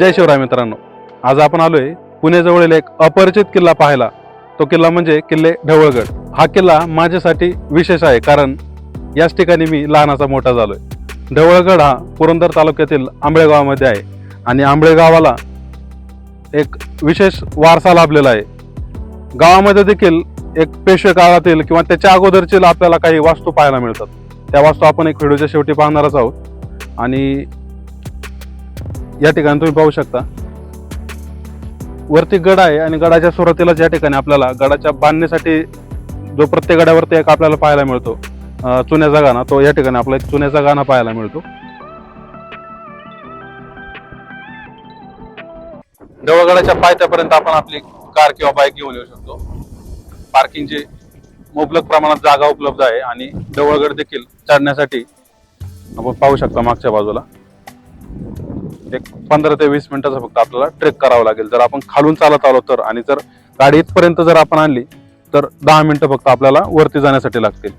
जय शिवराय मित्रांनो. आज आपण आलोय पुण्याजवळील एक अपरिचित किल्ला पाहायला. तो किल्ला म्हणजे किल्ले ढवळगड. हा किल्ला माझ्यासाठी विशेष आहे कारण याच ठिकाणी मी लहानाचा मोठा झालोय. ढवळगड हा पुरंदर तालुक्यातील आंबळेगावामध्ये आहे आणि आंबळेगावाला एक विशेष वारसा लाभलेला आहे. गावामध्ये देखील एक पेशवे काळातील किंवा त्याच्या अगोदरचे आपल्याला काही वास्तू पाहायला मिळतात. त्या वास्तू आपण एक व्हिडिओच्या शेवटी पाहणारच आहोत. आणि या ठिकाणी तुम्ही पाहू शकता. वरती गड आहे आणि गडाच्या सुरुवातीलाच या ठिकाणी आपल्याला गडाच्या बांधणीसाठी जो प्रत्येक गडावरती एक आपल्याला पाहायला मिळतो चुन्याचा गाणा तो या ठिकाणी आपला एक चुन्याचा गाणा पाहायला मिळतो. देवळगडाच्या पायथ्यापर्यंत आपण आपली कार किंवा बाईक घेऊन येऊ शकतो. पार्किंगची मुबलक प्रमाणात जागा उपलब्ध आहे आणि देवळगड देखील चढण्यासाठी आपण पाहू शकता मागच्या बाजूला. एक पंधरा ते वीस मिनिटाचा फक्त आपल्याला ट्रेक करावं लागेल. जर आपण खालून चालत आलो तर आणि जर गाडी इथपर्यंत जर आपण आणली तर दहा मिनिटं फक्त आपल्याला वरती जाण्यासाठी लागतील.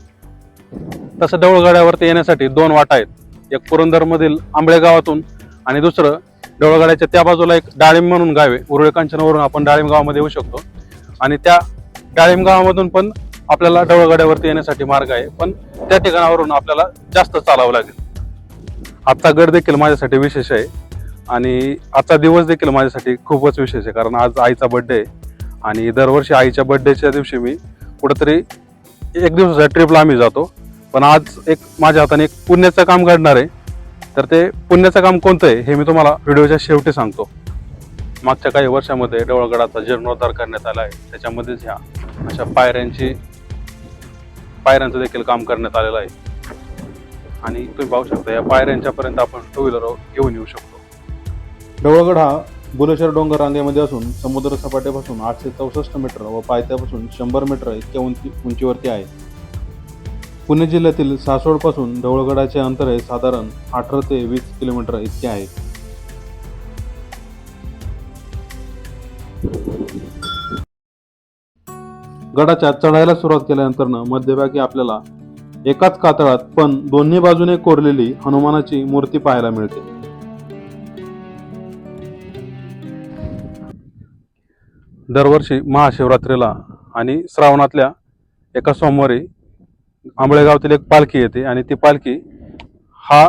तसं डवळगाड्यावरती येण्यासाठी दोन वाटा आहेत. एक पुरंदरमधील आंबळे गावातून आणि दुसरं डवळगाड्याच्या त्या बाजूला एक डाळिंब म्हणून गाव आहे. उरुळे कांचनवरून आपण डाळिंब गावामध्ये येऊ शकतो. आणि त्या डाळिंब गावामधून पण आपल्याला डवळगाड्यावरती येण्यासाठी मार्ग आहे. पण त्या ठिकाणावरून आपल्याला जास्त चालावं लागेल. आजचा गड देखील माझ्यासाठी विशेष आहे. आणि आजचा दिवस देखील माझ्यासाठी खूपच विशेष आहे कारण आज आईचा बर्थडे आहे. आणि दरवर्षी आईच्या बर्थडेच्या दिवशी मी कुठंतरी एक दिवसाच्या ट्रिपला आम्ही जातो. पण आज एक माझ्या हाताने एक पुण्याचं काम घडणार आहे. तर ते पुण्याचं काम कोणतं आहे हे मी तुम्हाला व्हिडिओच्या शेवटी सांगतो. मागच्या काही वर्षामध्ये डवळगडाचा जीर्णोद्धार करण्यात आला आहे. त्याच्यामध्येच ह्या अशा पायऱ्यांची पायऱ्यांचं देखील काम करण्यात आलेलं आहे. आणि तुम्ही पाहू शकता या पायऱ्यांच्यापर्यंत आपण टू व्हीलर घेऊन येऊ शकतो. ढवळगड हा बुलेश्वर डोंगर रांगेमध्ये असून समुद्र सपाट्यापासून आठशे चौसष्ट मीटर व पायथ्यापासून शंभर मीटर इतक्या उंची उंचीवरती आहे. पुणे जिल्ह्यातील सासवडपासून ढवळगडाचे अंतर हे साधारण अठरा ते वीस किलोमीटर इतके आहे. गडाच्या चढायला सुरुवात केल्यानंतर मध्यभागी आपल्याला एकाच कातळात पण दोन्ही बाजूने कोरलेली हनुमानाची मूर्ती पाहायला मिळते. दरवर्षी महाशिवरात्रीला आणि श्रावणातल्या एका सोमवारी आंबळेगावातील एक पालखी येते आणि ती पालखी हा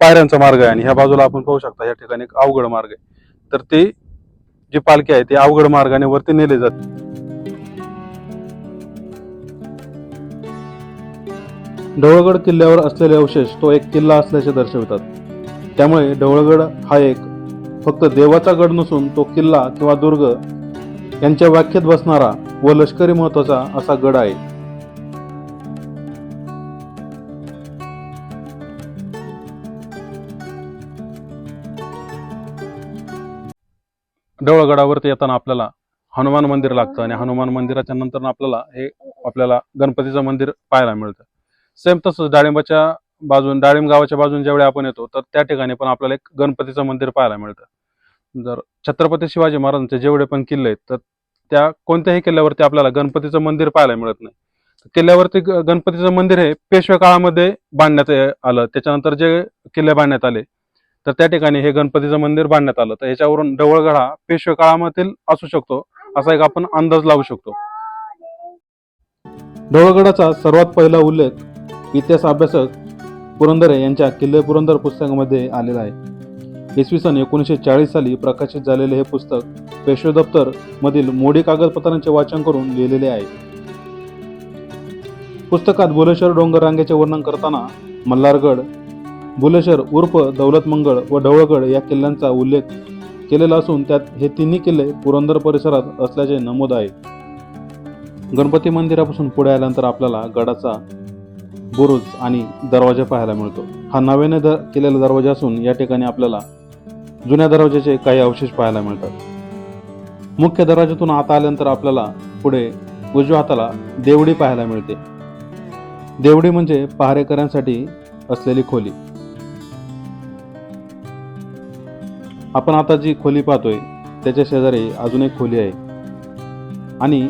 पायऱ्यांचा मार्ग आहे आणि ह्या बाजूला आपण पाहू शकता या ठिकाणी एक अवघड मार्ग आहे. तर ती जी पालखी आहे ती अवघड मार्गाने वरती नेली जाते. ढवळगड किल्ल्यावर असलेले अवशेष तो एक किल्ला असल्याचे दर्शवितात. त्यामुळे ढवळगड हा एक फक्त देवाचा गड नसून तो किल्ला किंवा दुर्ग यांच्या व्याख्येत बसणारा व लष्करी महत्त्वाचा असा गड आहे. डवळगडावरती येताना आपल्याला हनुमान मंदिर लागतं आणि हनुमान मंदिराच्या नंतर आपल्याला हे आपल्याला गणपतीचं मंदिर पाहायला मिळतं. सेम तसंच डाळिंबाच्या बाजून डाळिंब गावाच्या बाजून ज्यावेळी आपण येतो तर त्या ठिकाणी पण आपल्याला एक गणपतीचं मंदिर पाहायला मिळतं. जर छत्रपती शिवाजी महाराजांचे जेवढे पण किल्ले आहेत तर त्या कोणत्याही किल्ल्यावरती आपल्याला गणपतीचं मंदिर पाहायला मिळत नाही. किल्ल्यावरती गणपतीचं मंदिर हे पेशव्या काळामध्ये बांधण्यात आलं. त्याच्यानंतर जे किल्ले बांधण्यात आले तर त्या ठिकाणी हे गणपतीचं मंदिर बांधण्यात आलं. तर ह्याच्यावरून ढवळगड हा पेशव्या काळामधील असू शकतो असा एक आपण अंदाज लावू शकतो. ढवळगडाचा सर्वात पहिला उल्लेख इतिहास अभ्यासक पुरंदरे यांच्या किल्ले पुरंदर पुस्तकामध्ये आलेलं आहे. इसवी सन एकोणीसशे चाळीस साली प्रकाशित झालेले हे पुस्तक पेशवे दप्तर मधील मोडी कागदपत्रांचे वाचन करून लिहिलेले आहे. पुस्तकात भुलेश्वर डोंगर रांगेचे वर्णन करताना मल्हारगड बुलेश्वर उर्फ दौलतमंगळ व ढवळगड या किल्ल्यांचा उल्लेख केलेला असून त्यात हे तिन्ही किल्ले पुरंदर परिसरात असल्याचे नमूद आहे. गणपती मंदिरापासून पुढे आल्यानंतर आपल्याला गडाचा बुरुज आणि दरवाजा पाहायला मिळतो. हा नव्याने दर केलेला दरवाजा असून या ठिकाणी आपल्याला जुन्या दरवाजाचे काही अवशेष पाहायला मिळतात. मुख्य दरवाजातून आता आल्यानंतर आपल्याला पुढे उजव्या हाताला देवडी पाहायला मिळते. देवडी म्हणजे पहारेकऱ्यांसाठी असलेली खोली. आपण आता जी खोली पाहतोय त्याच्या शेजारी अजून एक खोली आहे. आणि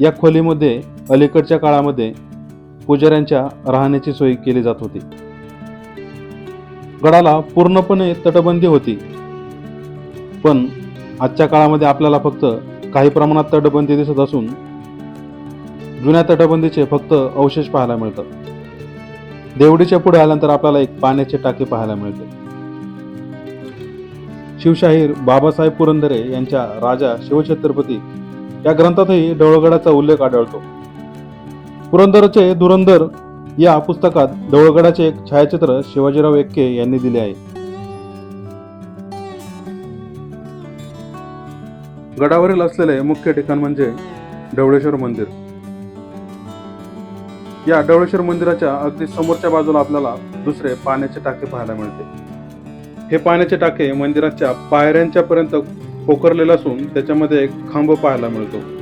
या खोलीमध्ये अलीकडच्या काळामध्ये पुजाऱ्यांच्या राहण्याची सोय केली जात होती. गडाला पूर्णपणे तटबंदी होती. पण आजच्या काळामध्ये आपल्याला फक्त काही प्रमाणात तटबंदी दिसत असून जुन्या तटबंदीचे फक्त अवशेष पाहायला मिळतात. देवडीच्या पुढे आल्यानंतर आपल्याला एक पाण्याची टाकी पाहायला मिळते. शिवशाहीर बाबासाहेब पुरंदरे यांच्या राजा शिवछत्रपती या ग्रंथातही डोळगडाचा उल्लेख आढळतो. पुरंदरचे धुरंधर या पुस्तकात डोळगडाचे एक छायाचित्र शिवाजीराव एक्के यांनी दिले आहे. गडावरील असलेले मुख्य ठिकाण म्हणजे ढवळेश्वर मंदिर. या ढवळेश्वर मंदिराच्या अगदी समोरच्या बाजूला आपल्याला दुसरे पाण्याचे टाके पाहायला मिळते. हे पाण्याचे टाके मंदिराच्या पायऱ्यांच्या पर्यंत पोखरलेलं असून त्याच्यामध्ये एक खांब पाहायला मिळतो.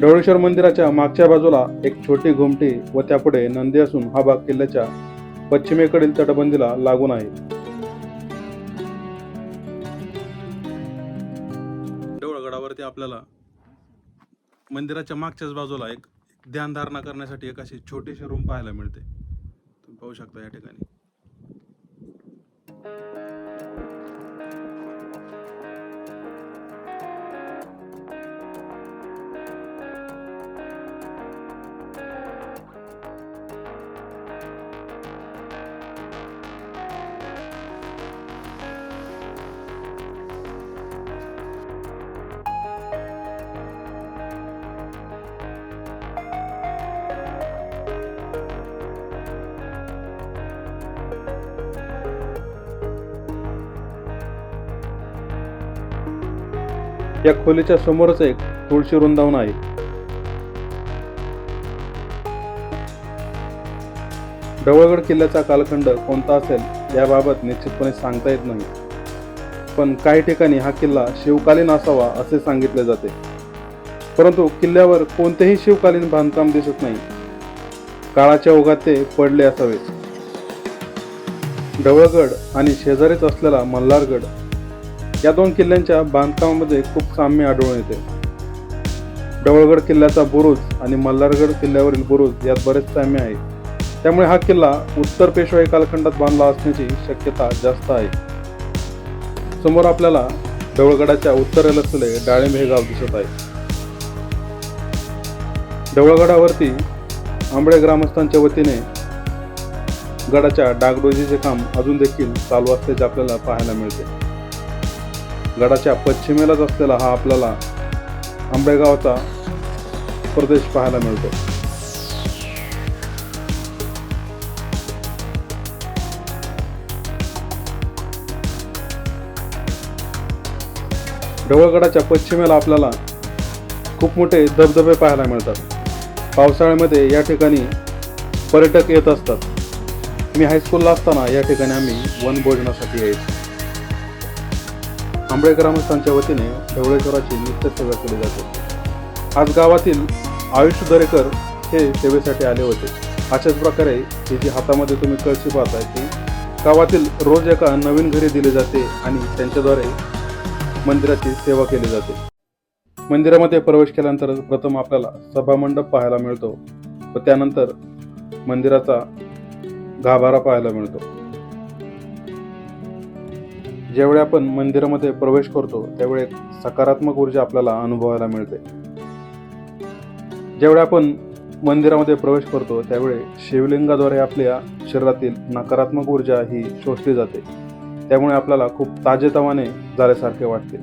ढवळेश्वर मंदिराच्या मागच्या बाजूला एक छोटी घुमटी व त्यापुढे नंदी असून हा भाग किल्ल्याच्या पश्चिमेकडील तटबंदीला लागून आहे. देवळगडावरती आपल्याला मंदिराच्या मागच्याच बाजूला एक ध्यानधारणा करण्यासाठी एक अशी छोटीशी रूम पाहायला मिळते. तुम्ही पाहू शकता या ठिकाणी. या खोलीच्या समोरच एक तुळशी वृंदावन आहे. ढवळगड किल्ल्याचा कालखंड कोणता असेल याबाबत निश्चितपणे सांगता येत नाही. पण काही ठिकाणी हा किल्ला शिवकालीन असावा असे सांगितले जाते. परंतु किल्ल्यावर कोणतेही शिवकालीन बांधकाम दिसत नाही. काळाच्या ओघात ते पडले असावे ढवळगड आणि शेजारीच असलेला मल्हारगड या दोन किल्ल्यांच्या बांधकामामध्ये खूप साम्य आढळून येते. डवळगड किल्ल्याचा बुरुज आणि मल्हारगड किल्ल्यावरील बुरुज यात बरेच साम्य आहे. त्यामुळे हा किल्ला उत्तर पेशवाई कालखंडात बांधला असण्याची शक्यता जास्त आहे. समोर आपल्याला डवळगडाच्या उत्तरेला असलेले डाळिंब हे गाव दिसत आहे. डवळगडावरती आंबळे ग्रामस्थांच्या वतीने गडाच्या डागडोजीचे काम अजून देखील चालू असल्याचे आपल्याला पाहायला मिळते. गडाच्या पश्चिमेलाच असलेला हा आपल्याला आंबेगावचा प्रदेश पाहायला मिळतो. ढवळगडाच्या पश्चिमेला आपल्याला खूप मोठे धबधबे पाहायला मिळतात. पावसाळ्यामध्ये या ठिकाणी पर्यटक येत असतात. मी हायस्कूलला असताना या ठिकाणी आम्ही वनभोजनासाठी यायचो. आंबळे ग्रामस्थांच्या वतीने ढवळेश्वराची नित्य सेवा केली जाते. आज गावातील आयुष दरेकर हे सेवेसाठी आले होते. अशाच प्रकारे ही जी हातामध्ये तुम्ही कळशी पाहताय ती गावातील रोज एका नवीन घरी दिली जाते आणि त्यांच्याद्वारे मंदिराची सेवा केली जाते. मंदिरामध्ये प्रवेश केल्यानंतर प्रथम आपल्याला सभामंडप पाहायला मिळतो व त्यानंतर मंदिराचा गाभारा पाहायला मिळतो. ज्यावेळी आपण मंदिरामध्ये प्रवेश करतो त्यावेळी सकारात्मक ऊर्जा आपल्याला अनुभवायला मिळते. ज्यावेळी आपण मंदिरामध्ये प्रवेश करतो त्यावेळी शिवलिंगाद्वारे आपल्या शरीरातील नकारात्मक ऊर्जा ही शोषली जाते. त्यामुळे आपल्याला खूप ताजेतवाने झाल्यासारखे वाटते.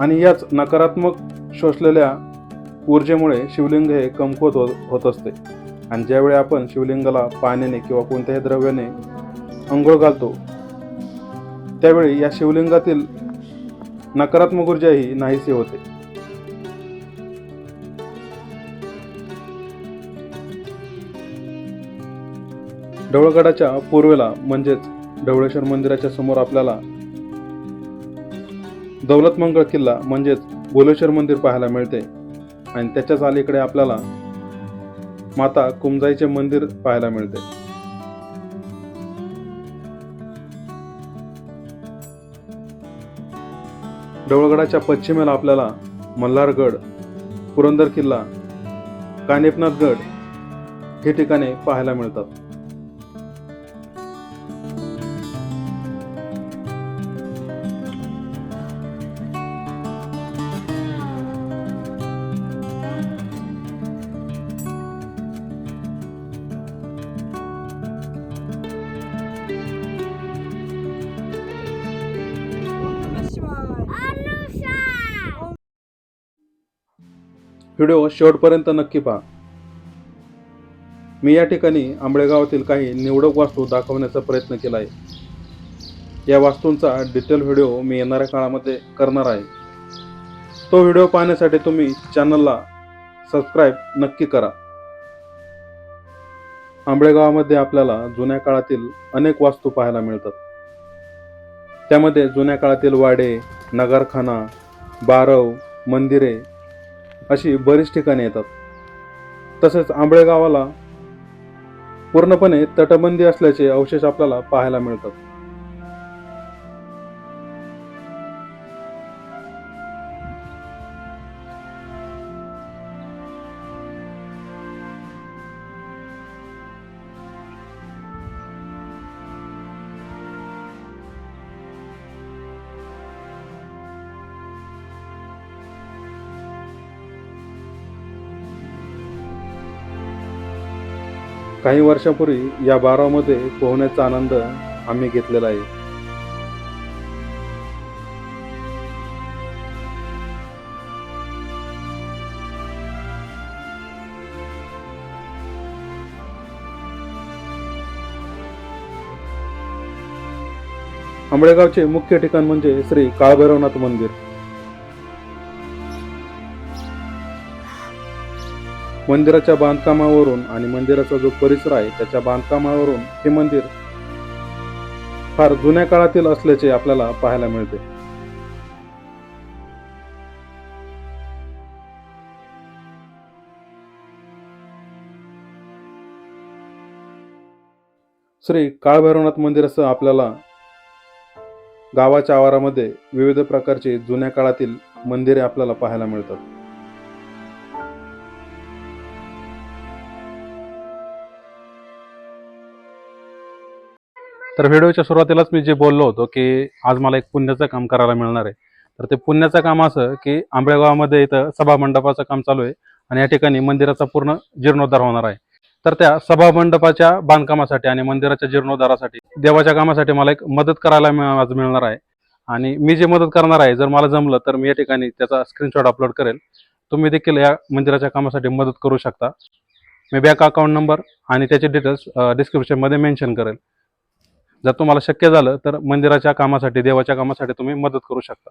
आणि याच नकारात्मक शोषलेल्या ऊर्जेमुळे शिवलिंग हे कमकुवत हो-, होत असते. आणि ज्यावेळी आपण शिवलिंगाला पाण्याने किंवा कोणत्याही द्रव्याने अंघोळ घालतो त्यावेळी या शिवलिंगातील नकारात्मक ऊर्जाही नाहीसे होते. ढवळगडाच्या पूर्वेला म्हणजेच ढवळेश्वर मंदिराच्या समोर आपल्याला दौलतमंगळ किल्ला म्हणजेच गोलेश्वर मंदिर पाहायला मिळते. आणि त्याच्याच अलीकडे आपल्याला माता कुमजाईचे मंदिर पाहायला मिळते. देवळगडाच्या पश्चिमेला आपल्याला मल्हारगड पुरंदर किल्ला कानेपनाथगड हे ठिकाणे पाहायला मिळतात. व्हिडिओ शेवटपर्यंत नक्की पहा. मी या ठिकाणी आंबळेगावातील काही निवडक वास्तू दाखवण्याचा प्रयत्न केला आहे. या वास्तूंचा डिटेल व्हिडिओ मी येणाऱ्या काळामध्ये करणार आहे. तो व्हिडिओ पाहण्यासाठी तुम्ही चॅनलला सबस्क्राईब नक्की करा. आंबळेगावामध्ये आपल्याला जुन्या काळातील अनेक वास्तू पाहायला मिळतात. त्यामध्ये जुन्या काळातील वाडे नगारखाना बारव मंदिरे अशी बरीच ठिकाणे येतात. तसेच आंबळे गावाला पूर्णपणे तटबंदी असल्याचे अवशेष आपल्याला पाहायला मिळतात. काही वर्षापूर्वी या बारामध्ये पोहण्याचा आनंद आम्ही घेतलेला आहे. आंबळेगावचे मुख्य ठिकाण म्हणजे श्री काळभैरवनाथ मंदिर. मंदिराच्या बांधकामावरून आणि मंदिराचा जो परिसर आहे त्याच्या बांधकामावरून हे मंदिर फार जुन्या काळातील असल्याचे आपल्याला पाहायला मिळते. श्री काळभैरवनाथ मंदिरासह आपल्याला गावाच्या आवारामध्ये विविध प्रकारची जुन्या काळातील मंदिरे आपल्याला पाहायला मिळतात. तर व्हिडिओच्या सुरुवातीलाच मी जे बोललो होतो की आज मला एक पुण्याचं काम करायला मिळणार आहे. तर ते पुण्याचं काम असं की आंबळेगावामध्ये इथं सभा मंडपाचं काम चालू आहे आणि या ठिकाणी मंदिराचा पूर्ण जीर्णोद्धार होणार आहे. तर त्या सभा मंडपाच्या बांधकामासाठी आणि मंदिराच्या जीर्णोद्धारासाठी देवाच्या कामासाठी मला एक मदत करायला आज मिळणार आहे. आणि मी जे मदत करणार आहे जर मला जमलं तर मी या ठिकाणी त्याचा स्क्रीनशॉट अपलोड करेल. तुम्ही देखील या मंदिराच्या कामासाठी मदत करू शकता. मी बँक अकाउंट नंबर आणि त्याचे डिटेल्स डिस्क्रिप्शनमध्ये मेन्शन करेल. जर तुम्हाला शक्य झालं तर मंदिराच्या कामासाठी देवाच्या कामासाठी तुम्ही मदत करू शकता.